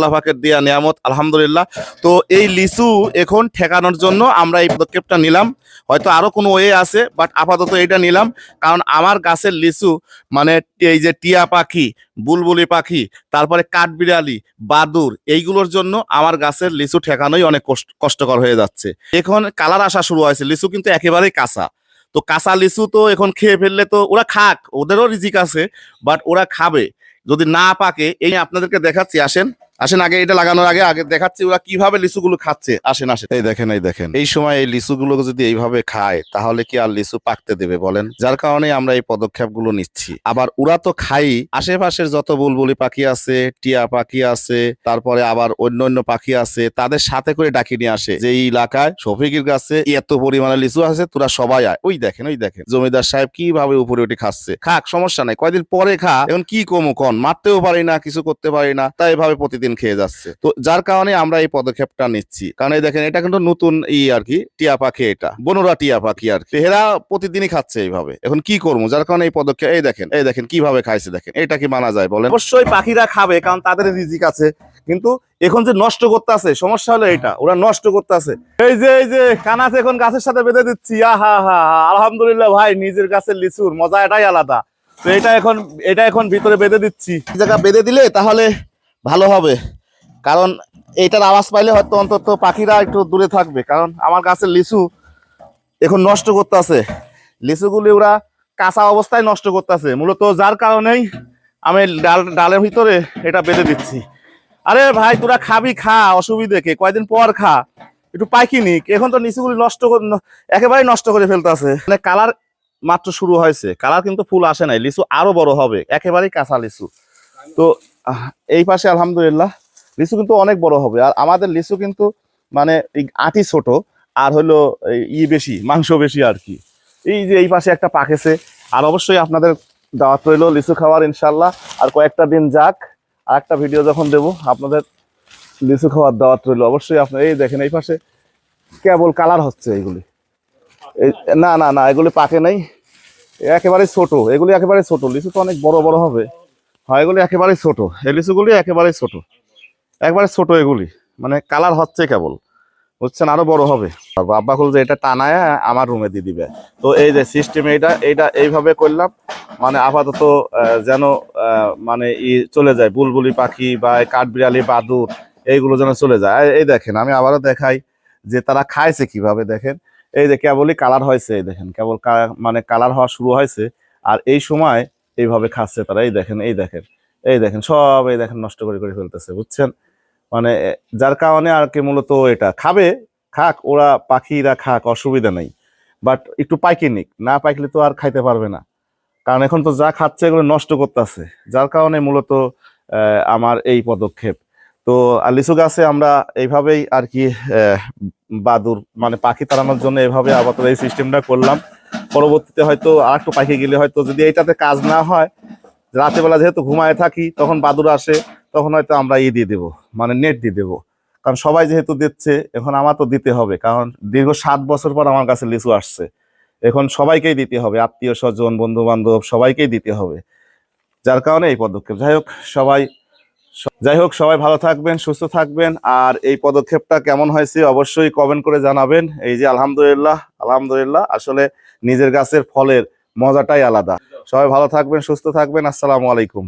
আল্লাহ পাকের দেয়া নিয়ামত, আলহামদুলিল্লাহ। তো এই লিচু এখন ঠেকানোর জন্য আমরা এই পদক্ষেপটা নিলাম। হয়তো আরও কোনো ওয়ে আছে বাট আপাতত এটা নিলাম। কারণ আমার গাছের লিচু মানে এই যে টিয়া পাখি, বুলবুলি পাখি, তারপরে কাঠবিড়ালি, বাদুর, এইগুলোর জন্য আমার গাছের লিচু ঠেকানোই অনেক কষ্ট- কষ্টকর হয়ে যাচ্ছে। এখন কালার আসা শুরু হয়েছে, লিচু কিন্তু একেবারেই কাঁচা। তো কাঁচা লিচু তো এখন খেয়ে ফেললে তো ওরা খাক, ওদেরও রিজিক আছে বাট ওরা খাবে। যদি না পাকে, এই আপনাদেরকে দেখাচ্ছি, আসেন। আসেন আগে এটা লাগানোর আগে আগে দেখাচ্ছি ওরা কীভাবে লিচুগুলো খাচ্ছে। আসেন আসেন। এই দেখেন এই দেখেন। এই সময় এই লিচুগুলো যদি এইভাবে খায় তাহলে কি আর লিচু পাকতে দেবে বলেন? যার কারণে আমরা এই পদক্ষেপগুলো নিচ্ছি। আবার ওরা তো খাই আশেপাশের যত বুলবুলি পাখি আছে টিয়া পাখি আছে তারপরে আবার অন্য অন্য পাখি আছে তাদের সাথে করে ডাকি নিয়ে আসে। যে এই এলাকায় শফিকের কাছে এত পরিমাণে লিচু আছে তোরা সবাই আয়। ওই দেখেন ওই দেখেন। জমিদার সাহেব কীভাবে উপরে উঠে খাচ্ছে। খাক সমস্যা নাই। কয়দিন পরে খা এখন কি কমু কন? মারতেও পারি না কিছু করতে পারি না। তাই এভাবে প্রতিদিন খেয়ে যাচ্ছে। তো যার কারণে আমরা এই পদক্ষেপটা নিচ্ছি। কারণ এই দেখেন, এটা কিন্তু নতুন ই আর কি, টিয়া পাখি এটা। বনুরা টিয়া পাখি আর কি। এরা প্রতিদিনই খাচ্ছে এইভাবে। এখন কি করব? যার কারণে এই পদক্ষেপ, এই দেখেন এই দেখেন কীভাবে খাইছে দেখেন। এটা কি মানা যায় বলেন? অবশ্যই পাখিরা খাবে, কারণ তাদের রিজিক আছে। কিন্তু এখন যে নষ্ট করতে আছে সমস্যা হলো এটা। ওরা নষ্ট করতে আছে এই যে এই যে কানাচ এখন গাছের সাথে বেঁধে দিচ্ছি। আহা, হা হা, আলহামদুলিল্লাহ ভাই, নিজের গাছের লিচুর মজা এটাই আলাদা। তো এটা এখন এটা এখন ভিতরে বেঁধে দিচ্ছি। জায়গা বেঁধে দিলে তাহলে ভালো হবে। কারণ এইটার আওয়াজ পাইলে হয়তো অন্তত পাখিরা একটু দূরে থাকবে। কারণ আমার গাছের লিচু এখন নষ্ট করতেছে। লিচুগুলি ওরা কাঁচা অবস্থায় নষ্ট করতেছে। মূলত যার কারণেই আমি ডাল, ডালের ভিতরে এটা বেঁধে দিচ্ছি। আরে ভাই, তোরা খাবি, খা, অসুবিধে কে? কয়দিন পর খা। একটু পাইকি নিক। এখন তো নিচুগুলি নষ্ট একেবারেই নষ্ট করে ফেলতেছে। মানে কালার মাত্র শুরু হয়েছে। কালার কিন্তু ফুল আসে নাই। লিচু আরও বড় হবে। একেবারেই কাঁচা লিচু। তো এই পাশে আলহামদুলিল্লাহ, লিচু কিন্তু অনেক বড় হবে। আর আমাদের লিচু কিন্তু মানে আটি ছোট, আর হলো ই বেশি, মাংস বেশি আর কি। এই যে এই পাশে একটা পাকেছে আর অবশ্যই আপনাদের দাওয়াত রইল লিচু খাওয়ার ইনশাল্লাহ আর কয়েকটা দিন যাক, আর একটা ভিডিও যখন দেব, আপনাদের লিচু খাওয়ার দাওয়াত রইল। অবশ্যই আপনার এই দেখেন, এই পাশে কেবল কালার হচ্ছে এইগুলি। এই, না না না, এগুলি পাকে নাই, একেবারে ছোট, এগুলি একেবারে ছোট, লিচু তো অনেক বড় বড় হবে। হয় এগুলি একেবারে ছোট। এই লিচুগুলি একেবারে ছোট। একবারে ছোট এগুলি। মানে কালার হচ্ছে কেবল। বুঝছেন? আরও বড় হবে। আব্বা খুলছে এটা টানায়, আমার রুমে দিয়ে দিবে। তো এই যে সিস্টেম এইটা এইটা এইভাবে করলাম। মানে আপাতত যেন মানে ই চলে যায়। বুলবুলি পাখি বা কাঠবিড়ালি, বাদুর, এইগুলো যেন চলে যায়। এই দেখেন, আমি আবারও দেখাই যে তারা খাইছে কীভাবে, দেখেন। এই যে কেবলই কালার হয়েছে, এই দেখেন। কেবল মানে কালার হওয়া শুরু হয়েছে। আর এই সময় এইভাবে খাচ্ছে তারা, এই দেখেন এই দেখেন এই দেখেন, সব এই দেখেন নষ্ট করে করে ফেলতেছে, বুঝছেন? মানে যার কারণে আর কি মূলত এটা, খাবে, খাক, ওরা পাখিরা খাক, অসুবিধা নেই বাট একটু পাইকে নিক, না পাইকলে তো আর খাইতে পারবে না, কারণ এখন তো যা খাচ্ছে এগুলো নষ্ট করতেছে, যার কারণে মূলত আমার এই পদক্ষেপ, তো আর লিচু গাছে আমরা এইভাবেই আর কি বাদুর মানে পাখি তাড়ানোর জন্য এইভাবে আপাতত এই সিস্টেমটা করলাম পরবর্তীতে হয়তো আর একটু পাখি গেলে হয়তো যদি এইটাতে কাজ না হয় রাতের বেলা যেহেতু ঘুমায় থাকি, তখন বাদুর আসে, তখন হয়তো আমরা ই দিয়ে দেবো মানে নেট দিয়ে দেবো। কারণ সবাই যেহেতু দিচ্ছে, এখন আমার তো দিতে হবে, কারণ দীর্ঘ সাত বছর পর আমার কাছে লিচু আসছে। এখন সবাইকেই দিতে হবে, আত্মীয় স্বজন বন্ধু বান্ধব সবাইকেই দিতে হবে। যার কারণে এই পদক্ষেপ। যাই হোক, সবাই যাই হোক, সবাই ভালো থাকবেন, সুস্থ থাকবেন। আর এই পদক্ষেপটা কেমন হয়েছে অবশ্যই কমেন্ট করে জানাবেন। এই যে আলহামদুলিল্লাহ আলহামদুলিল্লাহ, আসলে নিজের গাছের ফলের মজাটাই আলাদা। সবাই ভালো থাকবেন, সুস্থ থাকবেন। আসসালামু আলাইকুম।